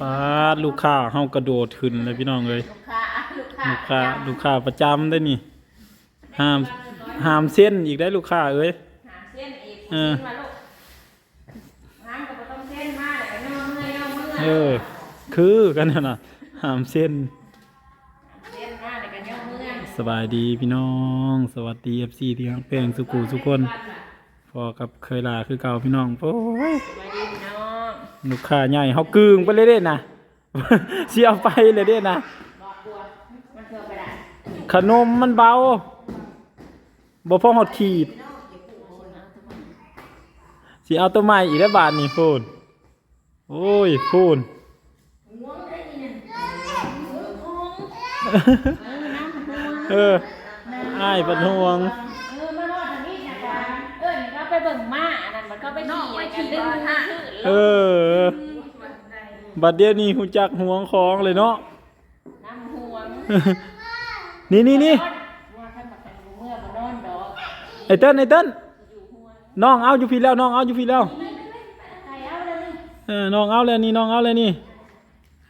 ปาดลูกค้าเฮากระโดดขึ้นเลยพี่น้องเอ้ยลูกค้าลูกค้าลูกค้าลูกค้าประจำได้นี่ห้ามห้ามเส้นอีกได้ลูกค้าเอ้ย หาเส้นอีกเออมาลูกน้ำก็บ่ต้องเส้นมากเลยก็ย่อเมื่อยย่อเมื่อยเออ คือกันนั่นน่ะห้ามเส้นเส้นมากเลยก็ย่อเมื่อยสบายดีพี่น้อง สวัสดี FC ที่ฮักแป้งสุกูสุกคนพอกับเคยลาคือเก่าพี่น้องโอ้ยสวัสดีพี่น้อง ลูกค้าใหญ่เฮากึ่งไปเลยเด้นะเสิเอาไปเลยเด้นะบอกกลัวมันเพิ่มไปได้ขนมมันเบาบ่พอหดขีดสิเอาตัวใหม่อีกแล้วบาทนี่พูนโอ้ยพูนเอออ้ายเป็นห่วง เออมาโนดทางนี้นะจ๊ะเออนี่ก็ไปเบิ่งม้า อันนั้นมันก็ไปขี่ไปขี่ดึงท่าเออ บัดเดี๋ยวนี้หูจักห่วงของเลยเนาะน้ำห่วงนี่นี่นี่ว่าท่านมาทางเมื่อบ่นอนดอกไอ้เติ้ลไอ้เติ้ลน้องเอาอยู่พี่แล้วน้องเอาอยู่พี่แล้วใครเอาเลยนี่เออน้องเอาแล้วนี่น้องเอาแล้วนี่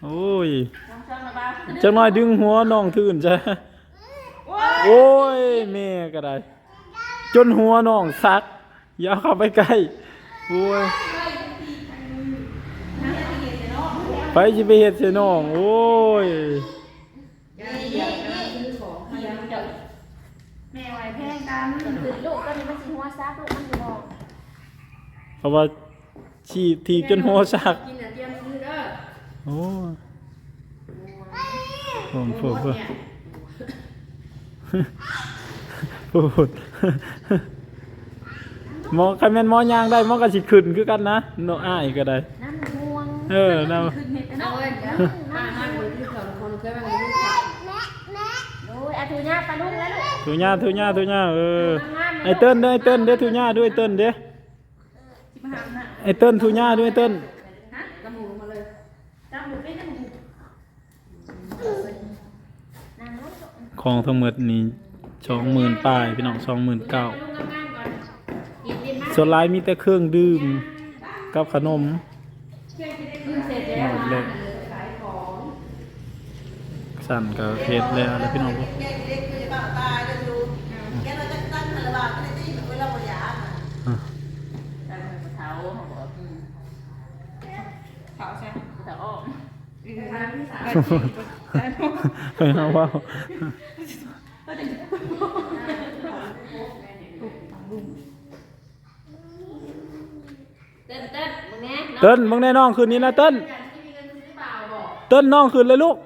โอ้ยน้องช่างระบายจังน้อยดึงหัวน้องทื่นจ้ะโอ้ยแม่ก็ได้ จนหัวน้องซักอย่าเข้าไปใกล้ โอ้ยไปสิไปเฮ็ดใส่น้อง โอ้ยแม่ไหวแพงกันคือลูกก็นี่มันสิหัวซักลูกมันอยู่บ่เพราะว่าชีทีบจนหัวซักกินอะเตรียมมือเด้อโอ้ยผม พูดพูดพูด หมอใครแม่นหมอยางได้หมอก็สิขึ้นคือกันนะเนาะอ้ายก็ได้ น้ำห่วงเออเนาะขึ้นเห็ดเนาะป้าห้ามคนที่สองคนเคยมาเลี้ยงข้าวโอ้ยอาทุญาปลาลุงแล้วลูกทุญาทุญาทุญาเออไอ้เติ้นเด้อไอ้เติ้นเด้อทุญาด้วยเติ้นเด้อไอ้เติ้นทุญาด้วยเติ้นฮะกระหมูมาเลยจำหมูเป็นจำหมูนางลูกของทั้งหมดนี่20,000ป้ายพี่น้อง29,000ลุงงามๆก่อนกินดีมาก ส่วนหลายมีแต่เครื่องดื่มกับขนมขึ้นเสร็จหแล้วมดเลยสั่นกับเพชรแล้วแล้วพี่น้องก็แกเด็กก็จะบ้าตายแล้วดูแกเราจะตั้งคาราบาลไม่ได้ตีเหมือนเวลาเราหยา อะ ใส่กระเท้าเขาบอกอืมเท้าใช่กระเท้าอ้อม ไปหาว่า เต้นเต้นมึงแน่ เติ้นมึงแน่น้องคืนนี้นะเติ้นเติ้นน้องคืนเลยลูก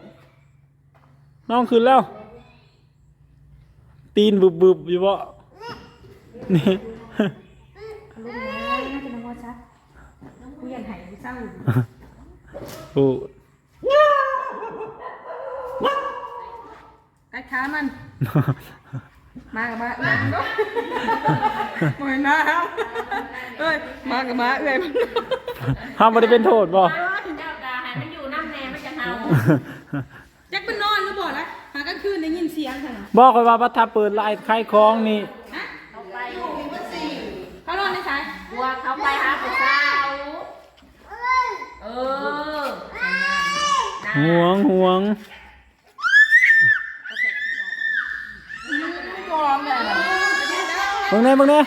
น้องคืนแล้ว ตีนบึบบึบๆอยู่บ่นี่ลูกนะน่าจะน้องว่าชัดกูอยากหายกูเศร้าโอ้ไอ้ขามัน มากับมาเอ้ยมวยน้าเอ้ย มากับมาเอ้ยมัน ห้ามบ่ได้เป็นโทษบ่เจ้าดาให้มันอยู่น้ำแน่มันจะเฮาจักเป็นนอนหรือบ่ล่ะหากลางคืนได้ยินเสียงค่ะบอกเลยว่าบัดถ้าเปิดไลน์ขายของนี่ฮะเขาไปเขานอนในสายบัวเขาไปหาผู้สาวเออห่วงห่วงกอมเลยมึงแน่มึงแน่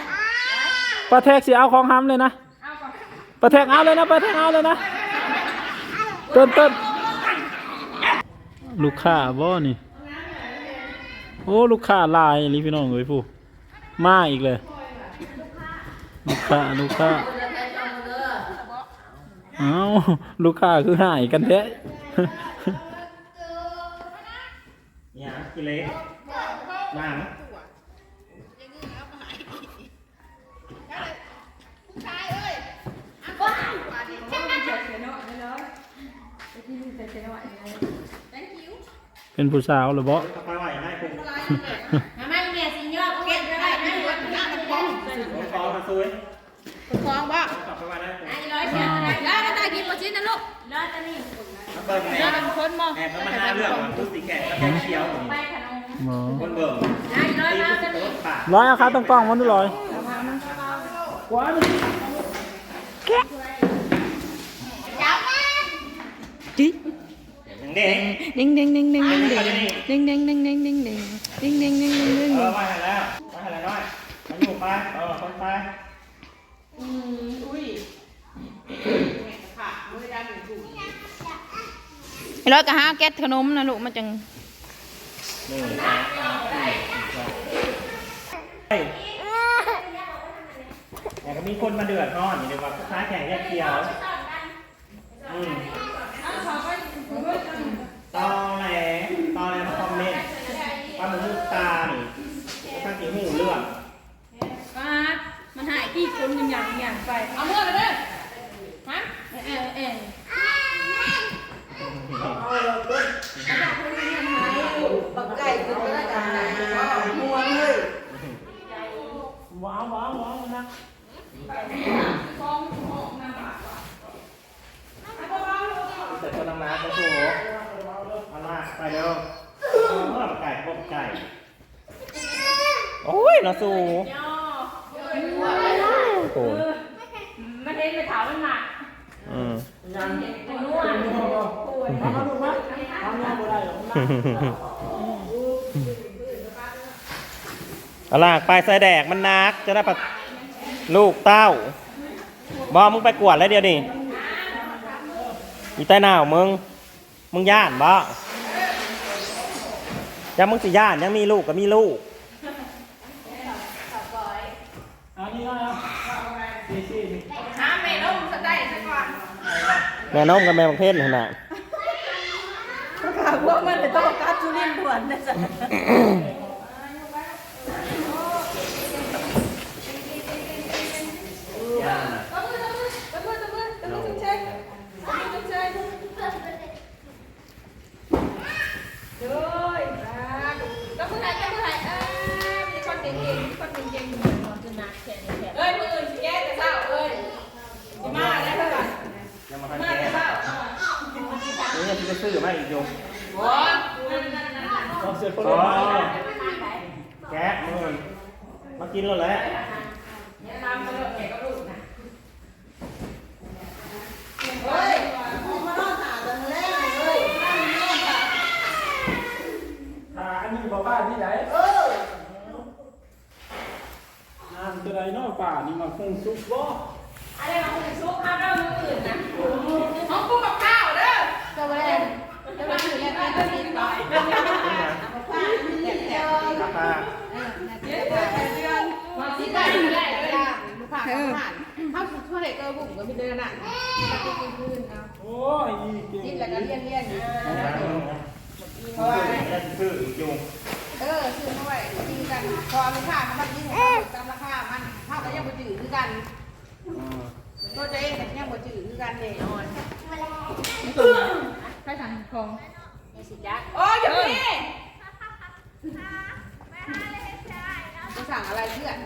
ปลาแทกสิเอาของห้ำเลยนะ ปลาแทกเอาเลยนะปลาแทกเอาเลยนะเติ้นเติ้นลูกค้าบ่นี่ โอ้ลูกค้าลายนี่พี่น้องเอ้ยผู้มาอีกเลย ลูกค้าลูกค้าเอ้าลูกค้าคือหายกันแท้เนี่ยกิเล็กล่ง เป็นผู้สาวหรือบ่ไปไหวได้คุณมาไม่เมียสิยอดเก็บได้นะอยู่ว่าหน้ามันเป็นผมฟ้องมาซุยคองบ่กลับไปไหวได้คุณไอ้ร้อยเชียวได้แล้วก็ตายกินบ่ชิ้นนะลูกร้อยตะนี่มาเบิ่งแหเดี๋ยวเป็นคนมองแอบมาห้าเรื่องผู้สีแก่กับแกเขียวไปขนมบ่คนเบิ่งไอ้ร้อยตีมาผู้ตะสีนี่รถปากร้อยเอาขาตั้งกล้องมันดูร้อยจิ เด็กเด้งเด้งเด้งเด้งเด้งเด้งเด้งเด้งเด้งเด้งเด้งเด้งเด้งเด้งเด้งเด้งเด้งเด้งเออมาแล้วมาแล้วน้อยมาอยู่ไปเออคนไปอืมอุ้ยค่ะไม่ได้หนึ่งถุงไอ้ร้อยก็หาแก๊สขนมนะลูกมันจังหนึ่งสองสามสี่ห้าอยากมีคนมาเดือดร้อนอยู่ดีกว่าค้าแข่งแยกเขียวอืมตอแหลตอแหลมาคอมเมนต์ว่ามึงลูกตานี่ข้างกี่หูเรื่อง ป้ามันหายที่คนอย่างอย่างอย่างไป เอาเมื่อไปเลยฮะ เออเออ ปักไก่คือเป็นอะไรมัวเลย ว้าวว้าวว้าวนะเสร็จคนละมาไปถูเอาลากไปเร็วเออไก่พวกไก่ โอ้ยนะสูโอ้มันเห็นไปถามมันหนักอืมตัวนู้นเอาลากไปใส่แดกมันนักจะได้ปะลูกเต้าบอมึงไปกวดแล้วเดียวดิอีใต้หนาวมึง มึงย่านบ่ยังมึงสิย่านยังมีลูกก็มีลูก แม่น้องกับแม่บังเทศขนาด ประกาศว่ามันจะต้องการจุลินทร์ด่วนนะจ๊ะ ยมสองเสือคนละแกะเมึอมากินแล้วแหละหาอันนี้บ่บ้านที่ไหนเออน้ำจะได้นอกป่านี่มาคงซุกบ่อะไรมาคงซุกข้าวเริ่มืออื่นนะ ไม่ถือแค่เป็นตัวนี้ต่อราคามาสิได้ไม่ได้เลยลูกค้าเขาผ่านเข้าสู่ช่วยเกอร์บุ๋มก็มีเดินอะปฏิกิริยาโอ้ยจิ้มแล้วก็เลี่ยนเลี่ยนเพราะว่าซื้ออีกอยู่เออซื้อมาไว้กินกันพอลูกค้าเขามายิ่งตามราคามันเท่ากับยังบ่จืดคือกันตัวเองยังบ่จืดคือกันเด้นอนใครสั่งของ สิจ๊ะโอ้ยเดี๋ยวนี้จะสั่งอะไรเพื่อน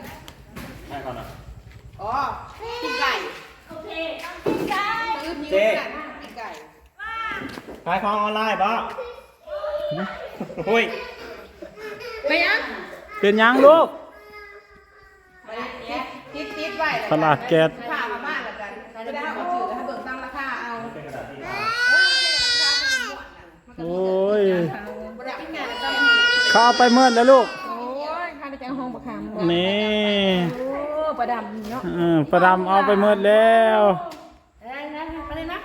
ได้ก่อนนะอ๋อกินไก่โอเคซื้อนิ้วกันกินไก่ขายของออนไลน์บ่หุ้ยไปยังเป็นยังลูกไปเนี่ยติดติดไว้ตลาดแก๊สผ่ามาบ้านแล้วกันจะได้เอาจืดแล้วให้เบิกตั้งราคาเอา เป็นกระดาษที่ โอ้ย บริษัทงานต้อง เข้าเอาไปเมื่อแล้วลูก โอ้ยข้าราชการห้องประคำนี่โอ้ประดำเนาะเออประดำเอาไปเมื่อแล้วอะไรนะอะไรนะ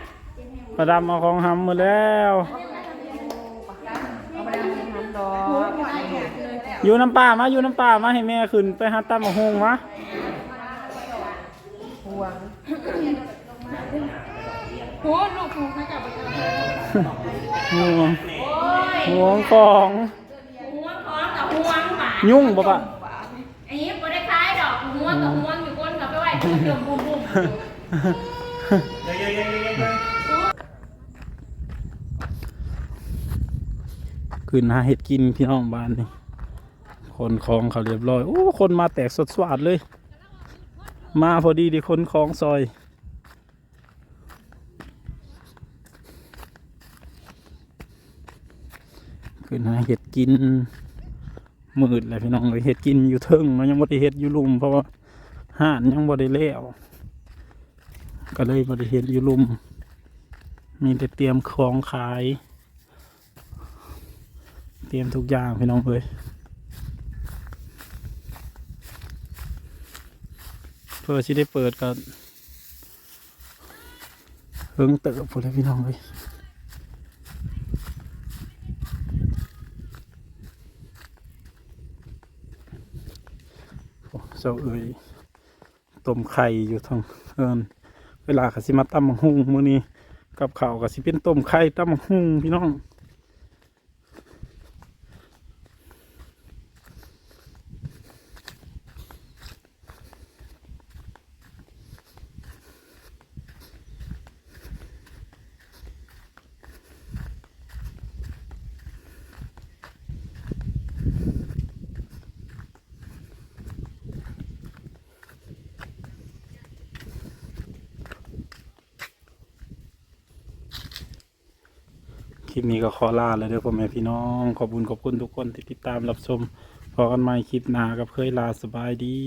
ประดำเอาของหำหมดแล้วเอาประดำทำดอกอยู่น้ำป่ามาอยู่น้ำป่ามาให้แม่ขึ้นไปหาตั้มมาหงมาห่วงโหลูกคงให้กลับไปกันห่วงโอ้ยห่วงของ ห่วงของกับห่วงหมา ยุ่งบ่ปะ อันนี้บ่ได้คล้ายดอกห่วงกับห่วงอยู่ก้นกับไปไหวเดิมบุ้มบุ้มเยอะๆๆๆขึ้นหาเห็ดกินพี่น้องบ้านนี่คนคลองเขาเรียบร้อย โอ้คนมาแตกสดสวาดเลย มาพอดีดิคนคลองซอย ขึ้นหาเห็ดกิน มืดเลยพี่น้องเลยเห็ดกินอยู่เทิงเนาะยังบ่ได้เห็ดอยู่ลุมเพราะว่าห่านยังบ่ได้แล้วก็เลยบ่ได้เห็ดอยู่ลุม มีแต่เตรียมของขาย เตรียมทุกอย่างพี่น้องเอ้ยเพื่อที่ได้เปิดกันเฮิงเติบพอแล้วพี่น้องเอ้ย เจ้าเอ๋ยต้มไข่อยู่ทางเอินเวลาขสิมาตั้มหุ่งมื้อนี้กับข้าวก็สิเป็นต้มไข่ตั้มหุ่งพี่น้อง คลิปนี้ก็ขอลาเลยเด้อพ่อแม่พี่น้อง ขอบคุณขอบคุณทุกคนที่ติดตามรับชมพอกันใหม่คลิปหน้ากับเคยลาสบายดี